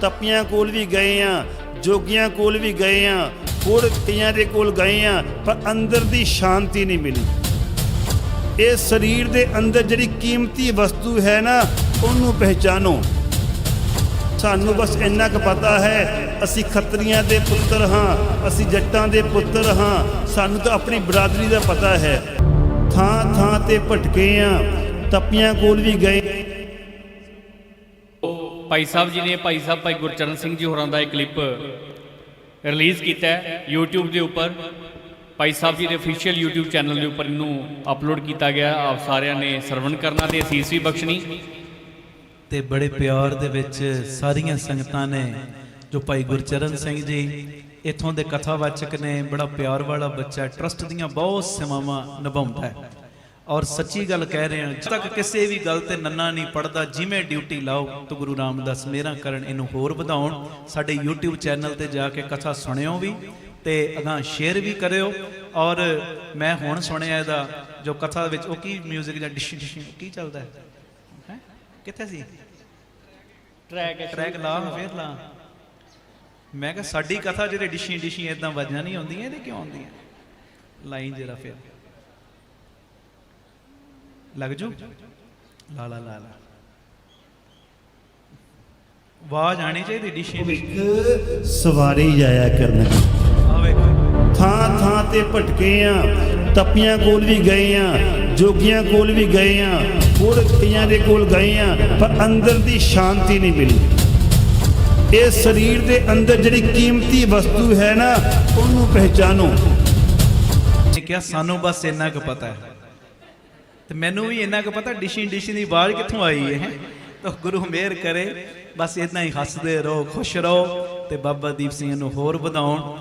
ਤਪੀਆਂ ਕੋਲ ਵੀ ਗਏ ਆ, ਜੋਗੀਆਂ ਕੋਲ ਵੀ ਗਏ ਆ, ਹੋਰ ਕਈਆਂ ਦੇ ਕੋਲ ਗਏ ਆ, ਪਰ ਅੰਦਰ ਦੀ ਸ਼ਾਂਤੀ ਨਹੀਂ ਮਿਲੀ। ਇਹ ਸਰੀਰ ਦੇ ਅੰਦਰ ਜਿਹੜੀ ਕੀਮਤੀ ਵਸਤੂ ਹੈ ਨਾ, ਉਹਨੂੰ ਪਹਿਚਾਨੋ। ਸਾਨੂੰ ਬਸ ਇੰਨਾ ਕੁ ਪਤਾ ਹੈ, ਅਸੀਂ ਖੱਤਰੀਆਂ ਦੇ ਪੁੱਤਰ ਹਾਂ, ਅਸੀਂ ਜੱਟਾਂ ਦੇ ਪੁੱਤਰ ਹਾਂ, ਸਾਨੂੰ ਤਾਂ ਆਪਣੀ ਬਰਾਦਰੀ ਦਾ ਪਤਾ ਹੈ। ਥਾਂ ਥਾਂ ਤੇ ਭਟਕੇ ਆ, ਤਪੀਆਂ ਕੋਲ ਵੀ ਗਏ। ਭਾਈ ਸਾਹਿਬ ਜੀ ਨੇ, ਭਾਈ ਸਾਹਿਬ, ਭਾਈ ਗੁਰਚਰਨ ਸਿੰਘ ਜੀ ਹੋਰਾਂ ਦਾ ਇੱਕ ਕਲਿੱਪ ਰਿਲੀਜ਼ ਕੀਤਾ ਹੈ YouTube ਦੇ ਉੱਪਰ। ਭਾਈ ਸਾਹਿਬ ਜੀ ਦੇ ਅਫੀਸ਼ੀਅਲ YouTube ਚੈਨਲ ਦੇ ਉੱਪਰ ਇਹਨੂੰ ਅਪਲੋਡ ਕੀਤਾ ਗਿਆ। ਆਪ ਸਾਰਿਆਂ ਨੇ ਸਰਵਣ ਕਰਨਾ ਤੇ ਅਸੀਸ ਵੀ ਬਖਸ਼ਣੀ। ਤੇ ਬੜੇ ਪਿਆਰ ਦੇ ਵਿੱਚ ਸਾਰੀਆਂ ਸੰਗਤਾਂ ਨੇ, ਜੋ ਭਾਈ ਗੁਰਚਰਨ ਸਿੰਘ ਜੀ ਇਥੋਂ ਦੇ ਕਥਾਵਾਚਕ ਨੇ, ਬੜਾ ਪਿਆਰ ਵਾਲਾ ਬੱਚਾ ਟਰਸਟ ਦੀਆਂ ਬਹੁਤ ਸੇਵਾਵਾਂ ਨਿਭਾਉਂਦਾ ਹੈ। ਔਰ ਸੱਚੀ ਗੱਲ ਕਹਿ ਰਹੇ ਹਾਂ ਜਦ ਤੱਕ ਕਿਸੇ ਵੀ ਗੱਲ ਤੇ ਨੰਨਾ ਨਹੀਂ ਪੜਦਾ ਜਿਵੇਂ ਡਿਊਟੀ ਲਾਓ ਤਾਂ ਗੁਰੂ ਰਾਮਦਾਸ ਮੇਰਾ ਕਰਨ ਇਹਨੂੰ ਹੋਰ ਵਧਾਉਣ। ਸਾਡੇ YouTube ਚੈਨਲ ਤੇ ਜਾ ਕੇ ਕਥਾ ਸੁਣਿਓ ਵੀ ਤੇ ਅਗਾਂ ਸ਼ੇਅਰ ਵੀ ਕਰਿਓ। ਔਰ ਮੈਂ ਹੁਣ ਸੁਣਿਆ ਇਹਦਾ ਜੋ ਕਥਾ ਵਿੱਚ ਉਹ ਕੀ 뮤직 ਜਾਂ ਡਿਸ਼ ਡਿਸ਼ ਕੀ ਚੱਲਦਾ ਹੈ? ਹੈਂ? ਕਿੱਥੇ ਸੀ? ਟਰੈਕ ਟਰੈਕ ਲਾ ਫੇਰ ਲਾ। ਮੈਂ ਕਿਹਾ ਸਾਡੀ ਕਥਾ ਜਿਹੜੇ ਡਿਸ਼ੀ ਡਿਸ਼ੀ ਇਦਾਂ ਵੱਜਾਂ ਨਹੀਂ ਆਉਂਦੀਆਂ ਇਹਦੇ ਕਿਉਂ ਆਉਂਦੀਆਂ? ਲਾਈਨ ਜਰਾ ਫੇਰ। ਲੱਗ ਜੂ? ਲਾ ਲਾ ਲਾ ਲਾ। ਆਵਾਜ਼ ਆਣੀ ਚਾਹੀਦੀ ਡਿਸ਼ੀ ਭਵਿੱਖ ਸਵਾਰੀ ਜਾਇਆ ਕਰਨਗੇ ਆ ਵੇਖੋ। ਥਾਂ ਥਾਂ ਤੇ ਭਟਕੇ ਆ ਤਪੀਆਂ ਕੋਲ ਵੀ ਗਏ ਆ ਜੋਗੀਆਂ ਕੋਲ ਵੀ ਗਏ ਆ ਹੋਰ ਕਈਆਂ ਦੇ ਕੋਲ ਗਏ ਆ ਪਰ ਅੰਦਰ ਦੀ ਸ਼ਾਂਤੀ ਨਹੀਂ ਮਿਲੀ। ਇਹ ਸਰੀਰ ਦੇ ਅੰਦਰ ਜਿਹੜੀ ਕੀਮਤੀ ਵਸਤੂ ਹੈ ਨਾ ਉਹਨੂੰ ਪਹਿਚਾਨੋ। ਨੇ ਕਿਹਾ ਸਾਨੂੰ ਬਸ ਇੰਨਾ ਕੁ ਪਤਾ ਹੈ। ਤੇ ਮੈਨੂੰ ਵੀ ਇੰਨਾ ਕੁ ਪਤਾ ਡਿਸ਼ੀ ਡਿਸ਼ੀ ਦੀ ਆਵਾਜ਼ ਕਿੱਥੋਂ ਆਈ ਹੈ। ਤਾਂ ਗੁਰੂ ਮਿਹਰ ਕਰੇ, ਬਸ ਇਦਾਂ ਹੀ ਹੱਸਦੇ ਰਹੋ, ਖੁਸ਼ ਰਹੋ ਤੇ ਬਾਬਾ ਦੀਪ ਸਿੰਘ ਨੂੰ ਹੋਰ ਵਧਾਉਣ।